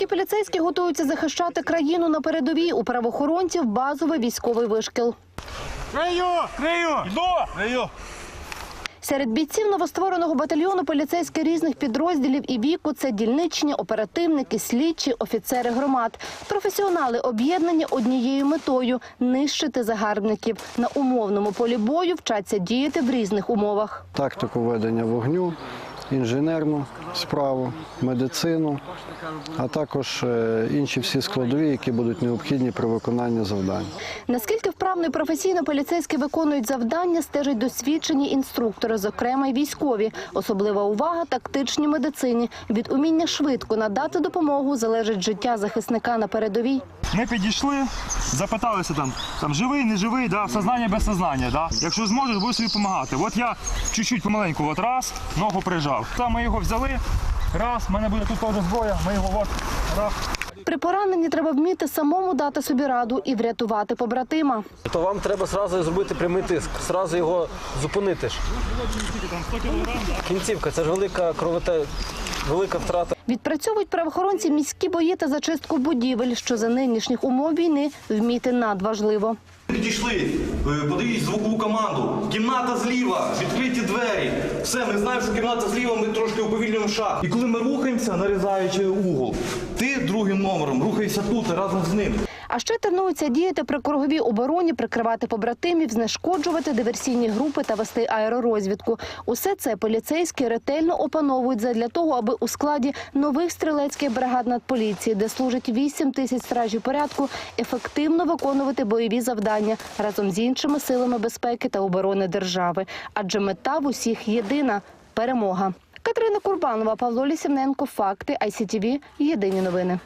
Українські поліцейські готуються захищати країну на передовій. У правоохоронців базовий військовий вишкіл. Крию! Крию! Йду! Крию! Серед бійців новоствореного батальйону поліцейських різних підрозділів і віку це дільничні, оперативники, слідчі, офіцери громад. Професіонали об'єднані однією метою нищити загарбників. На умовному полі бою вчаться діяти в різних умовах. тактику ведення вогню, інженерну справу, медицину, а також е, інші всі складові, які будуть необхідні при виконанні завдань. Наскільки і професійно поліцейські виконують завдання, стежать досвідчені інструктори, зокрема й військові. Особлива увага тактичній медицині. Від уміння швидко надати допомогу залежить життя захисника на передовій. Ми підійшли, запиталися там, там живий, не живий, да, сознання без сознання. Да. Якщо зможеш, будеш собі допомагати. От я чуть-чуть помаленьку, от раз, ногу прижав. Там ми його взяли, раз, в мене буде тут теж зброя, ми його от, раз. При пораненні треба вміти самому дати собі раду і врятувати побратима. то вам треба зразу зробити прямий тиск, зразу його зупинити. Кінцівка це ж велика кровоте, велика втрата. Відпрацьовують правоохоронці міські бої та зачистку будівель, що за нинішніх умов війни вміти надважливо. Підійшли, е, подають звукову команду. Кімната зліва, відкриті двері. Все, ми знаємо, що кімната зліва, ми трошки уповільнюємо шаг. І коли ми рухаємося, нарізаючи угол, ти другим номером рухайся тут разом з ним. А ще тренуються діяти при круговій обороні, прикривати побратимів, знешкоджувати диверсійні групи та вести аеророзвідку. Усе це поліцейські ретельно опановують задля того, аби у складі нових стрілецьких бригад Нацполіції, де служить 8 тисяч стражів порядку, ефективно виконувати бойові завдання разом з іншими силами безпеки та оборони держави. Адже мета в усіх єдина перемога. Катерина Курбанова, Павло Лісівненко. Факти ICTV. Єдині новини.